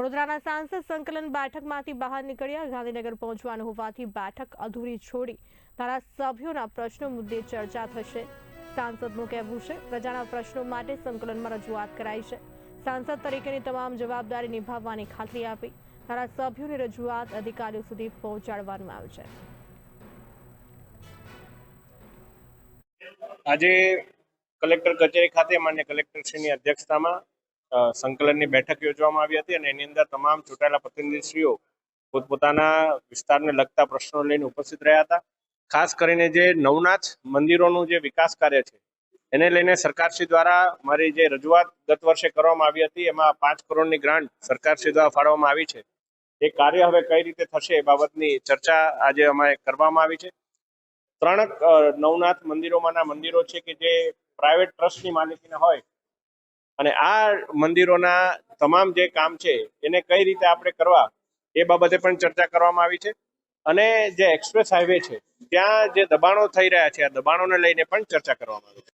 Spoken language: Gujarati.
વડોદરાના સાંસદ સંકલન બેઠકમાંથી બહાર નીકળ્યા. ગાંધીનગર પહોંચવાનું હોવાથી બેઠક અધૂરી છોડી ધારાસભ્યોના પ્રશ્નો મુદ્દે ચર્ચા થશે. સાંસદનું કહેવું છે, પ્રજાના પ્રશ્નો માટે સંકલનમાં રજૂઆત કરાઈ છે. સાંસદ તરીકેની તમામ જવાબદારી નિભાવવાની ખાતરી આપી ધારાસભ્યોની રજૂઆત અધિકારીઓ સુધી પહોંચાડવામાં આવી છે. આજે કલેક્ટર કચેરી ખાતે માન્ય કલેક્ટરશ્રીની અધ્યક્ષતામાં સંકલનની બેઠક યોજવામાં આવી હતી અને એની અંદર તમામ ચૂંટાયેલા પ્રતિનિધિશ્રીઓ પોતપોતાના વિસ્તારને લગતા પ્રશ્નો લઈને ઉપસ્થિત રહ્યા હતા. ખાસ કરીને જે નવનાથ મંદિરોનું જે વિકાસ કાર્ય છે, એને લઈને સરકારશ્રી દ્વારા મારી જે રજૂઆત ગત વર્ષે કરવામાં આવી હતી, એમાં પાંચ કરોડની ગ્રાન્ટ સરકારશ્રી દ્વારા ફાળવવામાં આવી છે. એ કાર્ય હવે કઈ રીતે થશે એ બાબતની ચર્ચા આજે અમારે કરવામાં આવી છે. ત્રણ નવનાથ મંદિરોમાંના મંદિરો છે કે જે પ્રાઇવેટ ટ્રસ્ટની માલિકીના હોય અને આ મંદિરોના તમામ જે કામ છે, એને કઈ રીતે આપણે કરવા, એ બાબતે પણ ચર્ચા કરવામાં આવી છે. અને જે એક્સપ્રેસ હાઈવે છે, ત્યાં જે દબાણો થઈ રહ્યા છે, આ દબાણોને લઈને પણ ચર્ચા કરવામાં આવી છે.